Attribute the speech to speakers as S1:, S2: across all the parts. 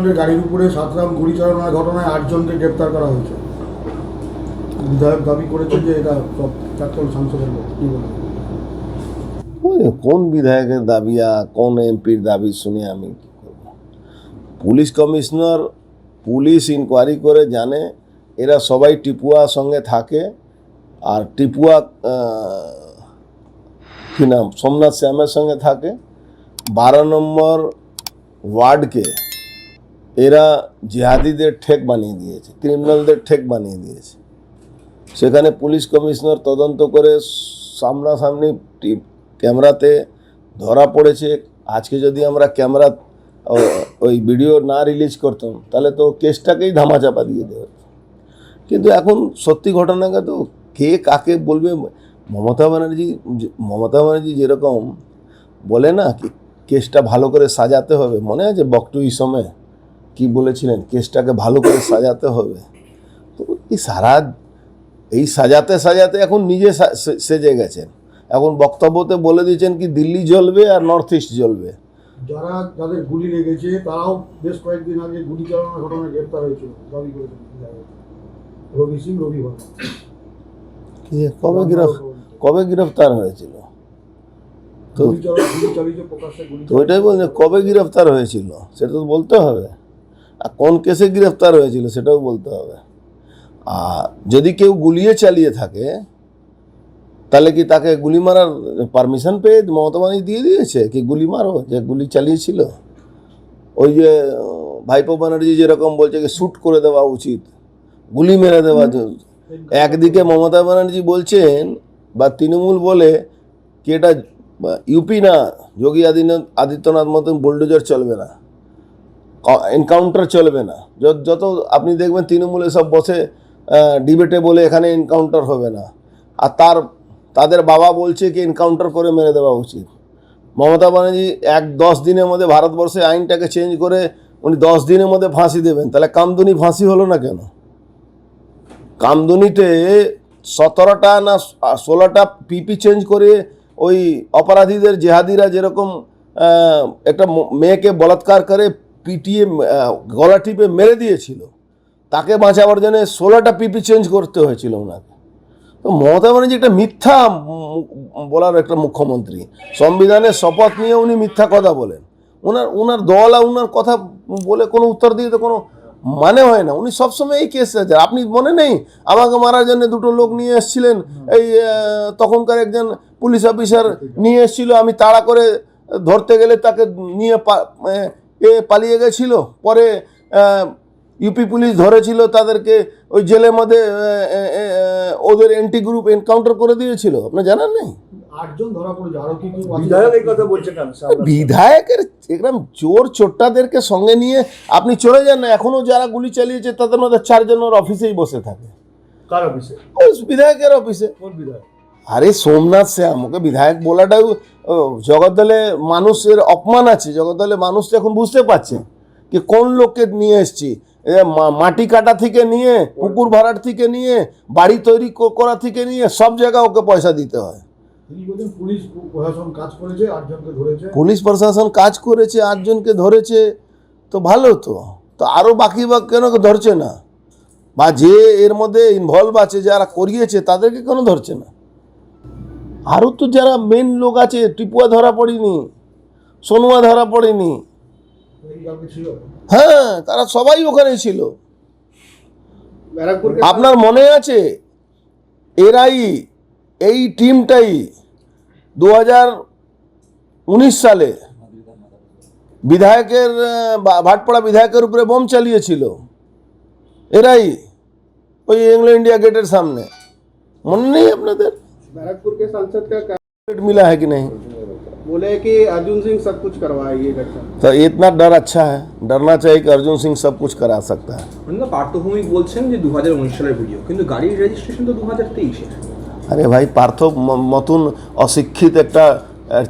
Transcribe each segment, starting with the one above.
S1: কন্ডের গাড়ির উপরে সাতরাম গুলি চালানোর ঘটনায় আটজনকে গ্রেপ্তার করা হয়েছে। বিধায়ক দাবি করেছে যে এটা সব প্রাক্তন সাংসদের কি
S2: কোন বিধায়কের দাবি আর কোন এমপির দাবি শুনে আমি পুলিশ কমিশনার পুলিশ ইনকোয়ারি করে জানে, এরা সবাই টিপুয়া সঙ্গে থাকে, আর টিপুয়া কি নাম? সোমনাথ শ্যামের সঙ্গে থাকে। বারো নম্বর ওয়ার্ডকে এরা জিহাদিদের ঠেক বানিয়ে দিয়েছে, ক্রিমিনালদের ঠেক বানিয়ে দিয়েছে। সেখানে পুলিশ কমিশনার তদন্ত করে সামনাসামনি ক্যামেরাতে ধরা পড়েছে। আজকে যদি আমরা ক্যামেরা ওই ভিডিও না রিলিজ করতাম, তাহলে তো কেসটাকেই ধামাচাপা দিয়ে দেবে কিন্তু এখন সত্যি ঘটনাকে তো কে কাকে বলবে? মমতা ব্যানার্জি মমতা ব্যানার্জি যেরকম বলে না কি, কেসটা ভালো করে সাজাতে হবে, মনে আছে বকটুই সময়? কি বলেছিলেন? কেসটাকে ভালো করে সাজাতে হবে। তো এই সারা এই সাজাতে সাজাতে এখন নিজে সেজে গেছেন। এখন বক্তব্যতে বলে দিয়েছেন কি দিল্লি জ্বলবে আর নর্থ ইস্ট জ্বলবে।
S1: যারা যাদের গুলি লেগেছে তারাও বেশ কয়েকদিন আগে গুলি চালানোর ঘটনায় গ্রেপ্তার হয়েছিল। দাবি করেছেন রবি সিং রবি
S2: কবে গ্রেফ কবে গ্রেফতার হয়েছিল? তো ওইটাই বলছে কবে গ্রেফতার হয়েছিল? সেটা তো বলতে হবে। আর কোন কেসে গ্রেফতার হয়েছিল সেটাও বলতে হবে। আর যদি কেউ গুলিয়ে চালিয়ে থাকে, তাহলে কি তাকে গুলি মারার পারমিশন পেয়ে মমতা ব্যানার্জি দিয়ে দিয়েছে? কি গুলি মারো? যে গুলি চালিয়েছিল? ওই যে, ভাইপো ব্যানার্জি যেরকম বলছে কি শ্যুট করে দেওয়া উচিত, গুলি মেরে দেওয়া একদিকে মমতা ব্যানার্জি বলছেন বা তৃণমূল বলে, কি এটা ইউপি না, যোগী আদিনাথ আদিত্যনাথ মতন বুলডোজার চলবে না। এনকাউন্টার চলবে না। যত- আপনি দেখবেন তৃণমূলে সব বসে ডিবেটে বলে এখানে এনকাউন্টার হবে না। আর তার, তাদের বাবা বলছে কি এনকাউন্টার করে মেরে দেওয়া উচিত। মমতা ব্যানার্জি এক দশ দিনের মধ্যে ভারতবর্ষে আইনটাকে চেঞ্জ করে উনি দশ দিনের মধ্যে ফাঁসি দেবেন। তাহলে কামদুনি ফাঁসি হলো না কেন? কামদুনিতে সতেরোটা না ষোলোটা পিপি চেঞ্জ করে ওই অপরাধীদের জেহাদিরা যেরকম একটা মেয়েকে বলাৎকার করে পিটিয়ে গলা টিপে মেরে দিয়েছিল। তাকে বাঁচাবার জন্য ষোলোটা পিপি চেঞ্জ করতে হয়েছিল ওনাকে। তো মমতা ব্যানার্জি একটা মিথ্যা বলার একটা মুখ্যমন্ত্রী। সংবিধানের শপথ নিয়ে উনি মিথ্যা কথা বলেন। ওনার ওনার দল আর ওনার কথা বলে কোনো উত্তর দিয়ে তো কোনো মানে হয় না। উনি সবসময় এই কেস আছে আপনি মনে নেই? আমাকে মারার জন্য দুটো লোক নিয়ে এসেছিলেন। এই তখনকার একজন পুলিশ অফিসার নিয়ে এসেছিল। আমি তাড়া করে ধরতে গেলে তাকে নিয়ে এ, পালিয়ে গেছিল। পরে ইউপি পুলিশ ধরেছিল তাদেরকে ওই জেলের মধ্যে ওদের এন্টি গ্রুপ এনকাউন্টার করে দিয়েছিল। আপনি জানেন নেই? বিধায়কের একদম চোর চোট্টাদেরকে সঙ্গে নিয়ে আপনি চলে যান না এখনও যারা গুলি চালিয়েছে তাদের মধ্যে চারজন ওর অফিসেই বসে থাকে।
S3: কার অফিসে
S2: বিধায়কের অফিসে
S3: কোন বিধায়ক?
S2: আরে সোমনাথ শ্যাম ওকে বিধায়ক বলাটাও জগদ্দলে মানুষের অপমান আছে জগদ্দলে মানুষ তো এখন বুঝতে পারছে কি কোন লোককে নিয়ে এসছি। মাটি কাটা থেকে নিয়ে পুকুর ভাড়ার থেকে নিয়ে বাড়ি তৈরি করা থেকে নিয়ে সব জায়গায় ওকে পয়সা দিতে হয়।
S1: তিনি বলছেন পুলিশ প্রশাসন কাজ করেছে আটজনকে ধরেছে।
S2: পুলিশ প্রশাসন কাজ করেছে আটজনকে ধরেছে তো ভালো তো। তো আরও বাকি বা কেন ধরছে না? বা যে এর মধ্যে ইনভলভ আছে যারা করিয়েছে তাদেরকে কেন ধরছে না? আরও তো যারা মেন লোক আছে টিপুয়া ধরা পড়েনি সোনুয়া ধরা পড়েনি। হ্যাঁ তারা সবাই ওখানে ছিল। আপনার মনে আছে? এরাই এই টিমটাই দু হাজার উনিশ সালে বিধায়কের ভাটপাড়া বিধায়কের উপরে বোম চালিয়েছিল। এরাই ওই এংলো ইন্ডিয়া গেটের সামনে। মনে নেই আপনাদের?
S4: बैरकपुर के सांसद का क्या
S2: पेट मिला है कि नहीं
S4: बोले कि अर्जुन सिंह सब कुछ करवाए ये घटना
S2: तो इतना डर अच्छा है डरना चाहिए कि अर्जुन सिंह सब कुछ करा सकता है
S5: কিন্তু পার্থভূমিক বলছেন যে দু হাজার উনিশ সালের ভিডিও কিন্তু গাড়ির রেজিস্ট্রেশন তো দু হাজার তেইশে
S2: আরে ভাই পার্থ ম- মতন অশিক্ষিত একটা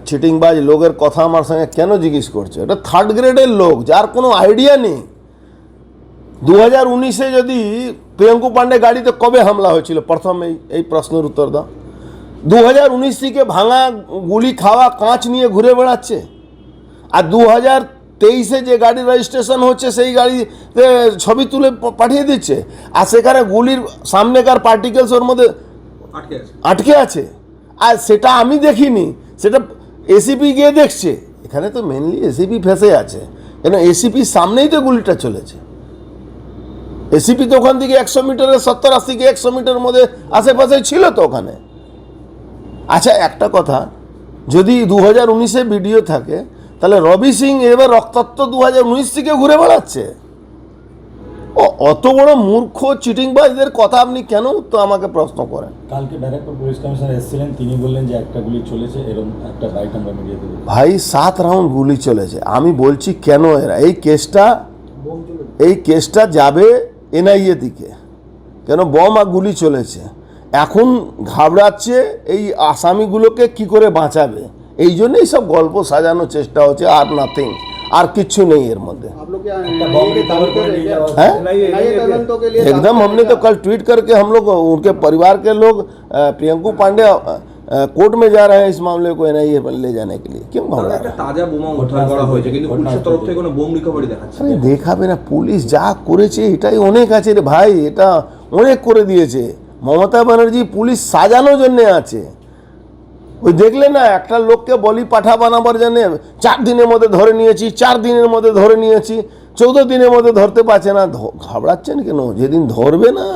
S2: চিটিংবাজ লোকের কথা আমার সঙ্গে কেন জিজ্ঞেস করছে এটা থার্ড গ্রেডের লোক যার কোনো আইডিয়া নেই দু হাজার উনিশে যদি প্রিয়ঙ্কু পান্ডে গাড়িতে কবে হামলা হয়েছিল প্রথম এই এই প্রশ্নের উত্তর দাও দু হাজার উনিশ থেকে ভাঙা গুলি খাওয়া কাঁচ নিয়ে ঘুরে বেড়াচ্ছে। আর দু হাজার তেইশে যে গাড়ি রেজিস্ট্রেশন হচ্ছে সেই গাড়িতে ছবি তুলে পাঠিয়ে দিচ্ছে। আর সেখানে গুলির সামনেকার পার্টিকেলস ওর মধ্যে
S5: আটকে আছে।
S2: আর সেটা আমি দেখিনি সেটা এসিপি গিয়ে দেখছে। এখানে তো মেনলি এসিপি ফেসে আছে। কেন এসিপির সামনেই তো গুলিটা চলেছে। এসিপি তো ওখান থেকে একশো মিটারের সত্তর আশি থেকে একশো মিটারের মধ্যে আশেপাশে ছিল তো ওখানে। আচ্ছা একটা কথা যদি দু হাজার উনিশে ভিডিও থাকে তাহলে রবি সিং এবার রক্তাক্ত দু হাজার উনিশ থেকে ঘুরে বেড়াচ্ছে। ও অত বড় মূর্খ চিটিংবাজদের কথা আপনি কেন তো আমাকে প্রশ্ন করেন?
S6: কালকে ব্যারাকপুর পুলিশ কমিশনার এসেছিলেন তিনি বললেন যে একটা গুলি চলেছে এরকম একটা বাইক আমরা মিডিয়াতে
S2: ভাই সাত রাউন্ড গুলি চলেছে। আমি বলছি কেন এরা? এই কেসটা এই কেসটা যাবে এনআইএ দিকে। কেন বম আর গুলি চলেছে? এখন ঘাবড়াচ্ছে এই আসামিগুলোকে কি করে বাঁচাবে এই জন্যই সব গল্প সাজানোর চেষ্টা হচ্ছে আর নাথিং আর কিচ্ছু নেই এর মধ্যে
S4: आप लोग क्या
S6: একটা
S4: NIA
S6: बम
S4: के
S6: रिकवर
S4: तदंतों
S6: कर
S4: के
S6: लिया
S4: क्या-
S6: और-
S3: হ্যাঁ
S4: NIA तदंतों के लिए
S2: एकदम हमने तो कल ट्वीट करके हम लोग उनके परिवार के लोग अ, प्रियंकु पांडे अ, अ, कोर्ट में जा रहे हैं इस मामले को एनआईए पर ले जाने के लिए क्यों घबरा
S5: একটা
S2: रहे हैं?
S5: তাজা বোমা উদ্ধার করা হয়েছে কিন্তু পুলিশের তরফ থেকে কোনো বোম রিকভারি দেখাচ্ছে
S2: আরে দেখাবে না পুলিশ যা করেছে এটাই অনেক আছে রে ভাই এটা অনেক করে দিয়েছে মমতা ব্যানার্জি পুলিশ সাজানোর জন্যে আছে। ওই দেখলে না একটা লোককে বলি পাঠা বানাবার জন্যে চার দিনের মধ্যে ধরে নিয়েছি চার দিনের মধ্যে ধরে নিয়েছি চৌদ্দ দিনের মধ্যে ধরতে পারছে না। ঘাবড়াচ্ছেন কেন? যেদিন ধরবে না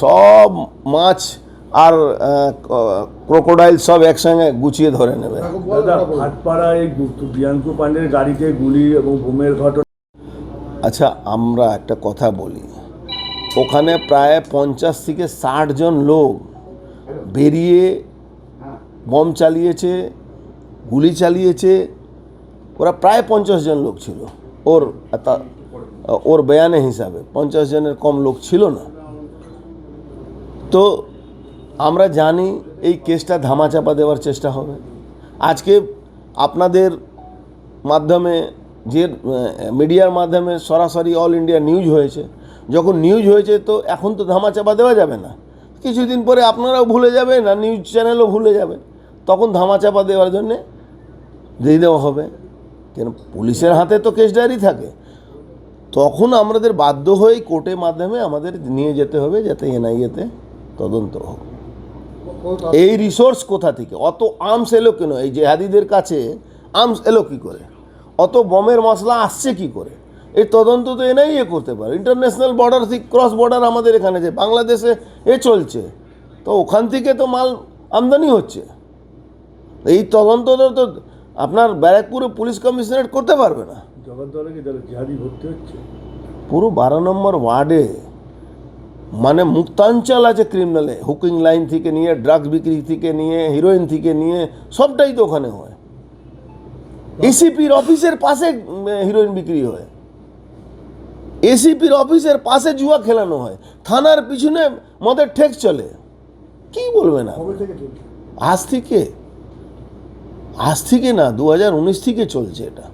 S2: সব মাছ আর ক্রোকোডাইল সব একসঙ্গে গুছিয়ে ধরে নেবে।
S3: এই গাড়িতে গুলি এবং বোমের ঘটনা
S2: আচ্ছা আমরা একটা কথা বলি। ওখানে প্রায় পঞ্চাশ থেকে ষাট জন লোক বেরিয়ে বম চালিয়েছে, গুলি চালিয়েছে। ওরা প্রায় পঞ্চাশ জন লোক ছিল ওর ওর বেয়ানে হিসাবে। পঞ্চাশ জনের কম লোক ছিল না। তো আমরা জানি এই কেসটা ধামাচাপা দেওয়ার চেষ্টা হবে। আজকে আপনাদের মাধ্যমে যে মিডিয়ার মাধ্যমে সরাসরি অল ইন্ডিয়া নিউজ হয়েছে যখন নিউজ হয়েছে তো এখন তো ধামাচাপা দেওয়া যাবে না। কিছুদিন পরে আপনারাও ভুলে যাবেন আর নিউজ চ্যানেলও ভুলে যাবে তখন ধামাচাপা দেওয়ার জন্যে দিয়ে দেওয়া হবে। কেন? পুলিশের হাতে তো কেস ডায়েরি থাকে। তখন আমাদের বাধ্য হয়ে কোর্টের মাধ্যমে আমাদের নিয়ে যেতে হবে যাতে এনআইএতে তদন্ত হোক। এই রিসোর্স কোথা থেকে? অত আর্মস এলো কেন? এই জেহাদিদের কাছে আর্মস এলো কী করে? অত বমের মশলা আসছে কি করে? এই তদন্ত তো এনআইএ করতে পারে। ইন্টারন্যাশনাল বর্ডার থেকে ক্রস বর্ডার আমাদের এখানে যে বাংলাদেশে এ চলছে। তো ওখান থেকে তো মাল আমদানি হচ্ছে। এই তদন্ত তো তো আপনার ব্যারাকপুরে পুলিশ কমিশনারেট করতে পারবে না।
S3: ভর্তি হচ্ছে?
S2: পুরো বারো নম্বর ওয়ার্ডে মানে মুক্তাঞ্চল আছে ক্রিমিনালে হুকিং লাইন থেকে নিয়ে ড্রাগস বিক্রি থেকে নিয়ে হিরোইন থেকে নিয়ে সবটাই তো ওখানে হয়। এসিপির অফিসের পাশে হিরোইন বিক্রি হয়। এসিপির অফিসের পাশে জুয়া খেলানো হয়। থানার পিছনে মদের ঠেক চলে। কি
S1: বলবে চলছে?
S2: আজ থেকে? আজ থেকে না দু হাজার উনিশ থেকে চলছে এটা।